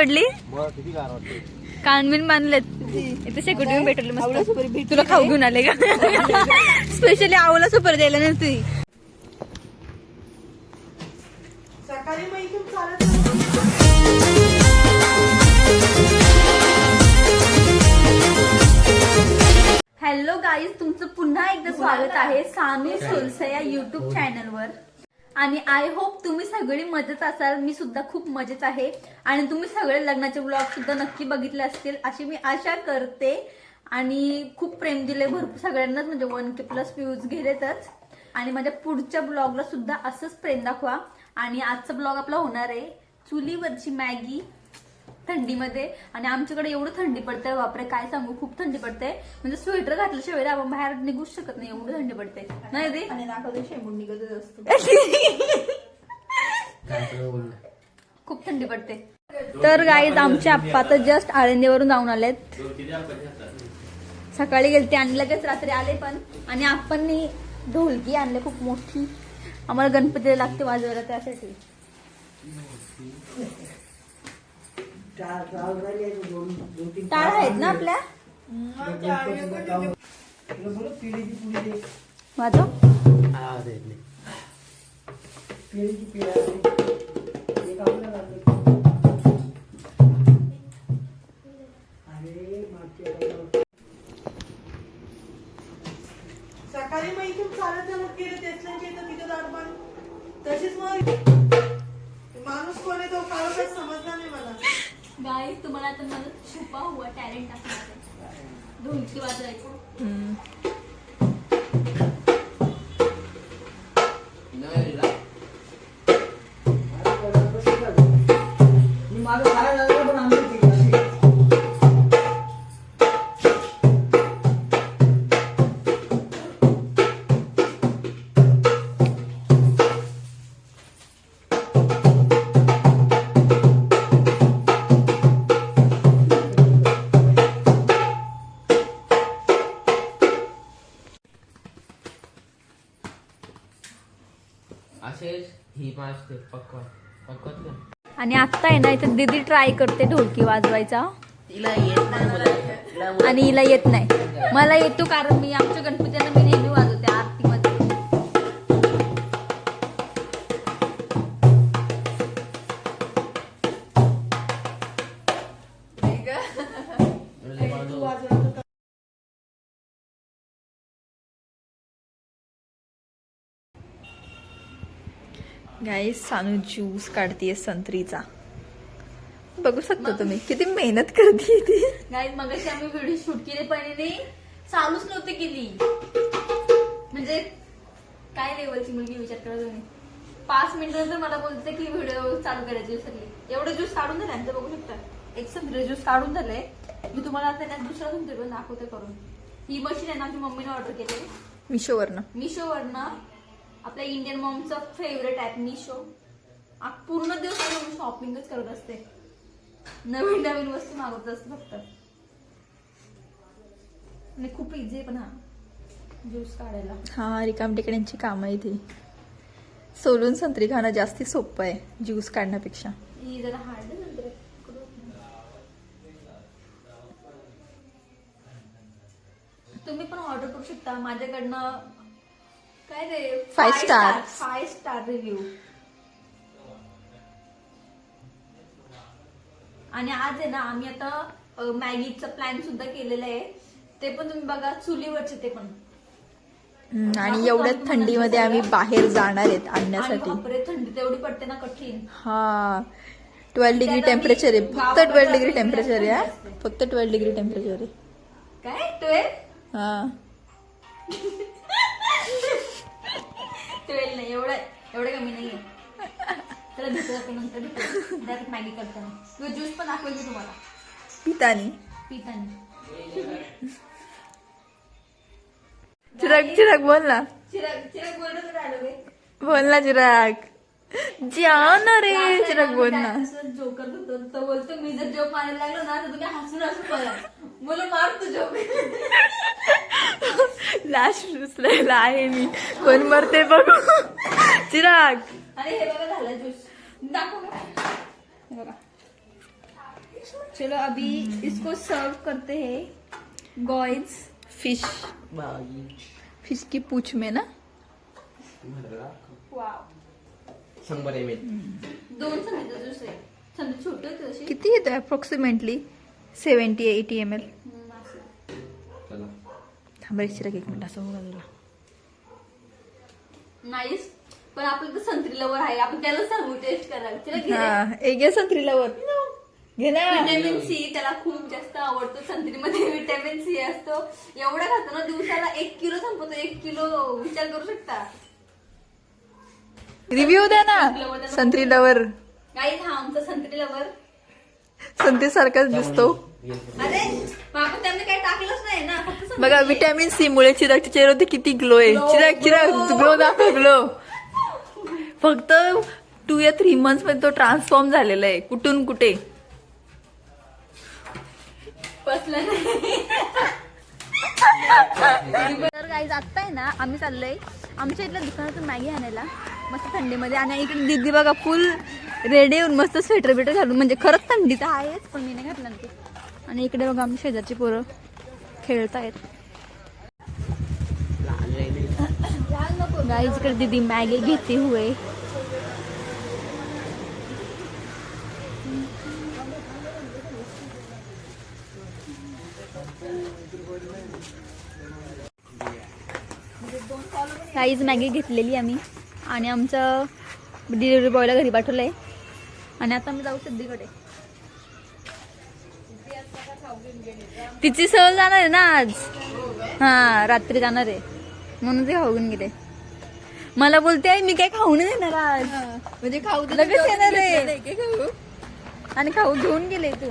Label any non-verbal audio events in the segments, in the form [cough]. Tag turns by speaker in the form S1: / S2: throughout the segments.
S1: पडली? कानबिन बांधलेत. इथे शेकोटी भेटले मस्त. तुला खाऊ घेऊन आले का? स्पेशली आवला सुपर द्यायला नव्हती हॅलो गाईज तुमचं पुन्हा एकदा स्वागत आहे सानू सोलसे या युट्यूब चॅनलवर आणि आय होप तुम्ही सगळी मजेत असाल. मी सुद्धा खूप मजेत आहे. आणि तुम्ही सगळे लग्नाचे ब्लॉग सुद्धा नक्की बघितले असतील अशी मी आशा करते. आणि खूप प्रेम दिले भरपूर सगळ्यांनाच. म्हणजे वन के प्लस व्ह्यूज गेलेतच आणि माझ्या पुढच्या ब्लॉगला सुद्धा असंच प्रेम दाखवा. आणि आजचा ब्लॉग आपला होणार आहे चुलीवरची मॅगी. थंडीमध्ये. आणि आमच्याकडे एवढं थंडी पडते बापरे काय सांगू खूप थंडी पडते म्हणजे स्वेटर घातल्याशिवाय आपण बाहेर निघूच शकत नाही एवढी थंडी पडते नाही रे?
S2: आणि नाकातून शेंबून निघतच असतो.
S1: खूप थंडी पडते. तर गाईज आमचे आप्पा तर जस्ट आळंदीवरून जाऊन आलेत. सकाळी गेलते आणि लगेच रात्री आले पण. आणि आपणनी ढोलकी आणले खूप मोठी. आम्हाला गणपतीला लागते वाजवायला त्यासाठी. टाळ आहेत ना आपल्या? वाजव. ढोलकी
S3: ही
S1: आणि आता आहे ना इथे दीदी ट्राय करते ढोलकी वाजवायचा.
S3: तिला येत नाही मला तिला
S1: आणि हिला येत नाही. मला येतो कारण मी आमच्या गणपतीला
S4: गाईस सानू ज्यूस काढतीये संत्रीचा. बघू शकता तुम्ही किती मेहनत करते ती.
S1: गाईज मगाशी आम्ही व्हिडिओ शूट केले पण हिने चालूच नव्हती केली. म्हणजे काय लेवलची मुलगी विचार करा तुम्ही. पाच मिनिटानंतर मला बोलते की व्हिडिओ चालू करायची विसरली एवढं ज्यूस काढून झालं आमचं बघू शकता. एक संत्रे ज्यूस काढून झालंय. मी तुम्हाला आता ना दुसरा संत्रे दाखवते करून. ही मशीन आहे ना आमच्या मम्मीने ऑर्डर केली
S4: मिशोवरनं
S1: मिशोवरनं आपल्या इंडियन मॉमचं फेवरेट ॲप मिशो पूर्ण दिवस मी शॉपिंगच करत असते. नवीन नवीन वस्तू मागवत असते फक्त. आणि खूप इझी आहे पण हा. ज्यूस काढायला.
S4: हा रिकाम टेकड्यांची कामं आहे ती सोलून संत्री खाणं जास्ती सोपं आहे ज्यूस काढण्यापेक्षा.
S1: ही जरा हार्ड आहे नंतर. करू. तुम्ही पण ऑर्डर करू शकता. माझ्याकडनं काय रे?
S4: Five stars.
S1: Five star review आणि आज आहे ना आम्ही आता मॅगीचा प्लॅन सुद्धा केलेला आहे. ते पण तुम्ही बघा चुलीवरचे ते पण.
S4: हम्म, आणि एवढ्या थंडीमध्ये आम्ही बाहेर जाणार आहेत
S1: आणि
S4: आणण्यासाठी
S1: बापरे थंडी तेवढी पडते ना कठीण.
S4: हा. ट्वेल्व डिग्री टेम्परेचर आहे. फक्त ट्वेल्व डिग्री टेम्परेचर आहे हा. फक्त ट्वेल्व डिग्री टेम्परेचर आहे.
S1: काय? ट्वेल्व
S4: हा.
S1: ट्वेल्व नाही एवढं एवढं कमी नाहीये. त्याला आपण नंतर डायरेक्ट मॅगी करताना किंवा ज्यूस पण दाखवेल मी तुम्हाला.
S4: पितानी.
S1: पितानी.
S4: चिराग चिराग बोल ना.
S1: चिराग चिराग बोलत राहिलो गे
S4: बोल ना चिराग. जान रे चिराग बोल ना.
S1: जोक करत होतो? तो बोलतो मी जर जोक मारायला लागलो ना तर तुम्ही हसून हसून बघा बोल मार तू जोक
S4: लास्ट रुसलेला आहे मी. कोण मरते बघू. चिराग.
S1: आणि हे बघा झालं ज्यूस दाखव का? बघा. चलो अभी इसको सर्व करते हैं. गॉइज
S4: फिश फिश की पूछ में ना?
S3: शंभर एम एल
S1: दोन संधी छोटे
S4: किती येतो approximately seventy eighty M L
S1: hmm, असं.
S3: चला.
S4: थांबा एक मिनिट असं हो
S1: नाईस पण तर संत्री लवर आहे. आपण त्याला सांगू टेस्ट करायला. तिला घे रे.
S4: हा एक घे संत्रीला वर घे ना.
S1: विटॅमिन सी त्याला खूप जास्त आवडतो. संत्रीमध्ये [laughs] विटॅमिन सी असतो. एवढा खातो ना दिवसाला एक किलो संपतो. एक किलो विचार करू शकता?
S4: रिव्ह्यू द्या ना संत्री लवर
S1: काही हा आमचा संत्री लवर
S4: संत्री सारखाच दिसतो. बघा विटॅमिन सी मुळे चिरागच्या चेहऱ्यावरती किती ग्लो आहे. चिराग चिराग ग्लो दाखव ग्लो फक्त टू या थ्री मंथ्समध्ये तो ट्रान्सफॉर्म झालेला आहे कुठून कुठे.
S1: बसलं तर गाईज आत्ता आहे ना आम्ही चाललोय. आमच्या इथल्या दुकानातून मॅगी आणायला. मस्त थंडीमध्ये. आणि इकडे दिदी बघा फुल रेडी येऊन मस्त स्वेटर बिटर घालून म्हणजे खरंच थंडी तर आहेच पण मी नाही घातलं ना ते. आणि इकडे बघा आम्ही शेजारची पोरं खेळतायत. गाईज इकडे दीदी मॅगी घेते हुए. काहीच मॅगी घेतलेली आम्ही. आणि आमचं डिलिव्हरी बॉयला घरी पाठवलंय. आणि आता मी जाऊ सिद्धीकडे. तिची सहल जाणार आहे ना आज? हा रात्री जाणार आहे. म्हणून ते खाऊन गेले. मला बोलते "आई, मी काय खाऊ नाही देणार आज.
S4: म्हणजे खाऊ
S1: लगेच येणार आहे. आणि खाऊ घेऊन गेले तू.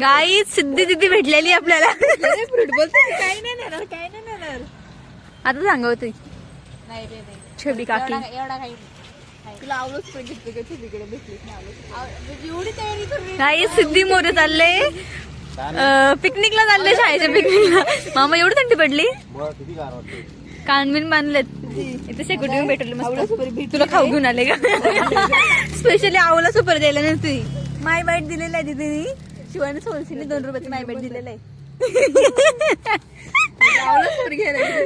S1: गाई सिद्धी दिदी भेटलेली आपल्याला.
S4: फुटबॉल नाही नेणार काय नाही नेणार.
S1: आता सांगवते छबी काकी.
S4: तुला आवडच पण घेतली का तिकडे भेटलीच नाही एवढी तयारी करून
S1: काही सिद्धी मोरे चालले. पिकनिकला चालले शाळेच्या पिकनिकला मामा एवढी थंडी पडली? कानबिन बांधलेत. इथे सेक्युरिटी भेटले मस्त. तुला खाऊ घेऊन आले का? स्पेशली आवला सुपर द्यायला ना तुझी माय बाईट दिलेलं आहे तिथे शिवाने सोलसीने दोन रुपयाचं माय बाईट दिलेलं आहे.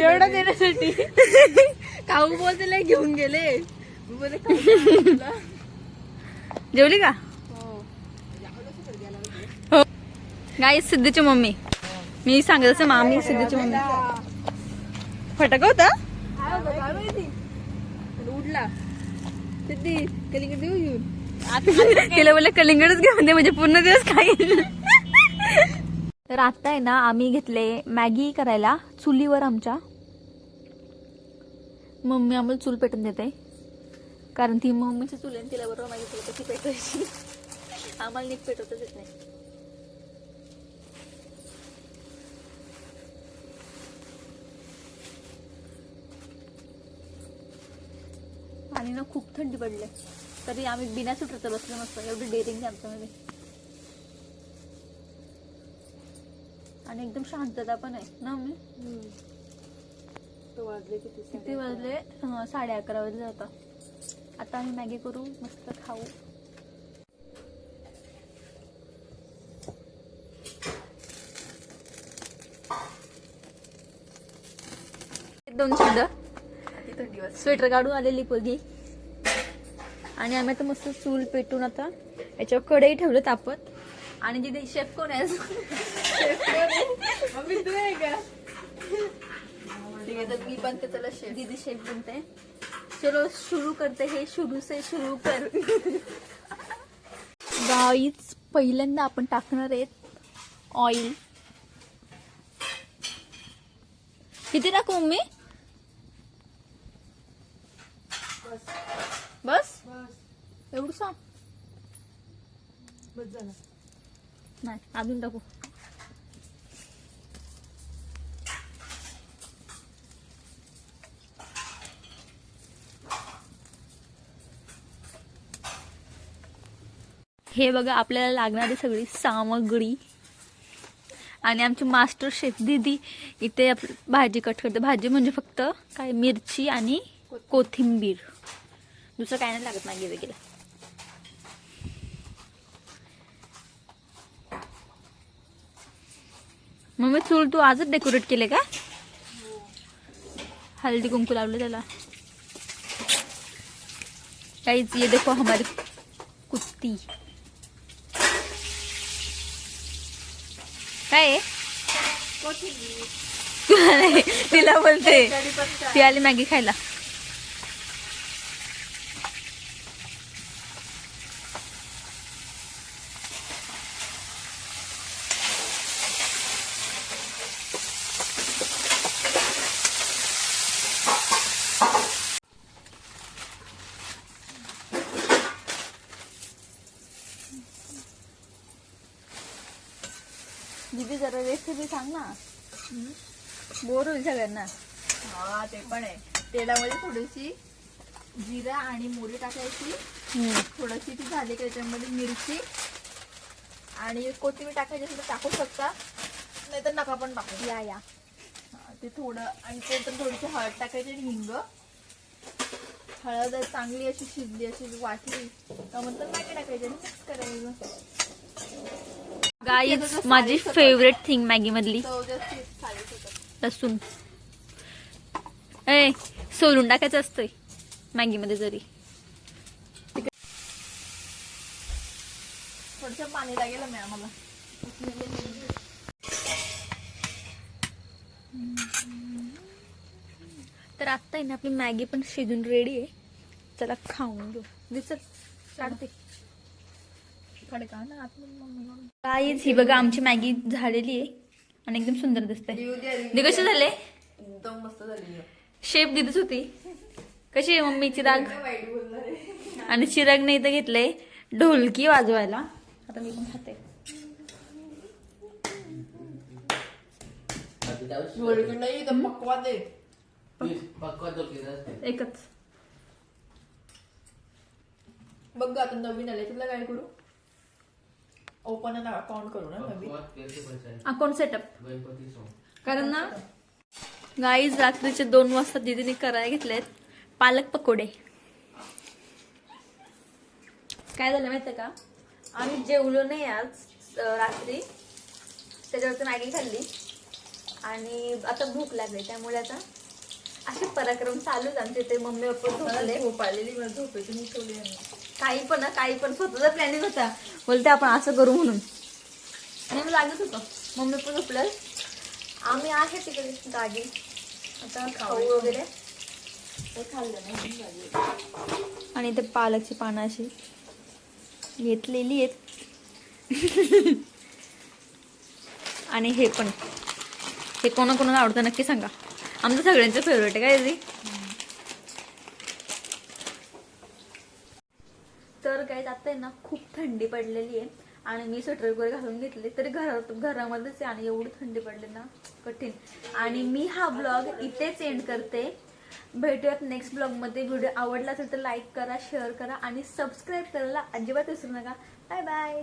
S1: एवढं देण्यासाठी.
S4: खाऊ बोलते घेऊन गेले.
S1: जेवली का? हो. गाई सिद्धीची मम्मी. मी सांगत असं मामी सिद्धीची मम्मी. फटाका होता?
S4: उडला. सिद्धी कलिंगड देऊ घेऊन?
S1: तिला बोलले कलिंगडच घेऊन दे म्हणजे पूर्ण दिवस खाईल तर आता आहे ना आम्ही घेतले मॅगी करायला चुलीवर आमच्या. मम्मी आम्हाला चूल पेटून देते. कारण ती मम्मीची चूल आणि तिला बरोबर माझी चूल कशी पेटवायची. आम्हाला नीट पेटवतच येत नाही. आणि ना खूप थंडी पडले. तरी आम्ही बिना सुटरचं बसलो नसतो. एवढी डेअरिंग आहे आमच्यामध्ये आणि एकदम शांतता पण आहे. ना मी
S4: वाजले किती?
S1: वाजले? साडे अकरा वाजले आता. आता आम्ही मॅगी करू मस्त खाऊ. दोन
S4: वाजते
S1: स्वेटर काढून आलेली पोरगी. आणि आम्ही आता मस्त चूल पेटून आता याच्यावर कढई ठेवलं तापत. आणि जिथे शेफ कोण आहे?
S4: तू मी पण त्याला शेफ
S1: दीदी शेफ बनते. चलो शुरू करते हे शुरू से शुरू कर. [laughs] गाईच पहिल्यांदा आपण टाकणार आहेत ऑइल किती टाकू मम्मी? बस. एवढं सांग.
S2: बस झालं.
S1: नाही अजून टाकू. हे बघा आपल्याला लागणारी सगळी सामग्री. आणि आमची मास्टर शेफ दीदी इथे भाजी कट करते. भाजी म्हणजे फक्त काय मिरची आणि कोथिंबीर. दुसरं काय नाही लागत नाही वगैरे. मम्मी चूल तू आजच डेकोरेट केले का? हल्दी कुंकू लावलं त्याला. काहीच ये देखो हमारी कुत्ती. काय? [laughs] तिला बोलते. ती आली मॅगी खायला दीदी जरा रेसिपी सांग ना. बोर होईल सगळ्यांना.
S4: हा ते पण आहे. तेलामध्ये थोडीशी जिरा आणि मोरी टाकायची. थोडीशी ती झाली का त्याच्यामध्ये मिरची आणि कोथिंबीर टाकायची असेल तर टाकू शकता. नाही तर नका पण टाकू.
S1: या या.
S4: ते थोडं आणि नंतर थोडीशी हळद टाकायची आणि हिंग. हळद चांगली अशी शिजली अशी वाटली का नंतर मॅगी टाकायची आणि मिक्स करायचं.
S1: गाईज माझी फेवरेट थिंग मॅगी मधली. लसूण. ए सोलून टाकायचं असतंय मॅगी मध्ये जरी.
S4: थोडंसं पाणी लागेल
S1: तर आता आहे ना आपली मॅगी पण शिजून रेडी आहे. चला खाऊन घेऊ. दिसत काढते. गाईज ही बघा आमची मॅगी झालेली आहे आणि एकदम सुंदर दिसते ते कसे झाले?
S4: एकदम मस्त झाली
S1: शेप दिदीच होती. कशी आहे मम्मी चिराग आणि चिराग नाही तर घेतलंय ढोलकी वाजवायला. आता मी पण खाते. एकच.
S4: बघ आता नवीन आले तुला काय करू? ओपन अकाउंट करू ना नवीन.
S1: अकाउंट सेटअप कारण ना गाईज रात्रीचे दोन वाजता दीदीने करायला घेतलेत पालक पकोडे. काय झालं माहितीये का? आम्ही जेवलो नाही आज रात्री. त्याच्यावरती मॅगी खाल्ली. आणि आता भूक लागली त्यामुळे आता असे पराक्रम चालूच आमचे ते मम्मी पप्पा झोपले.
S4: आलेली मला झोपेची मी ठेवली यांना.
S1: काही पण ना काही पण. स्वतःचा प्लॅनिंग होता. बोलते आपण असं करू म्हणून. मग लागत होतं. मम्मी पण झोपलं आम्ही आहे तिकडे गाडी. आता खाऊ वगैरे. आणि ते पालकची पानं अशी घेतलेली आहेत. आणि हे पण. हे कोणा कोणाला आवडतं नक्की सांगा. आमचं सगळ्यांचं फेवरेट आहे काय दीदी आता आहे ना खूप थंडी पडलेली आहे आणि मी स्वेटर वगैरे घालून घेतले तरी घरात घरामध्येच आहे आणि एवढी थंडी पडली ना कठीण. आणि मी हा ब्लॉग इथेच एंड करते. भेटूयात नेक्स्ट ब्लॉगमध्ये व्हिडिओ आवडला असेल तर लाईक करा शेअर करा आणि सबस्क्राईब करायला अजिबात विसरू नका. Bye bye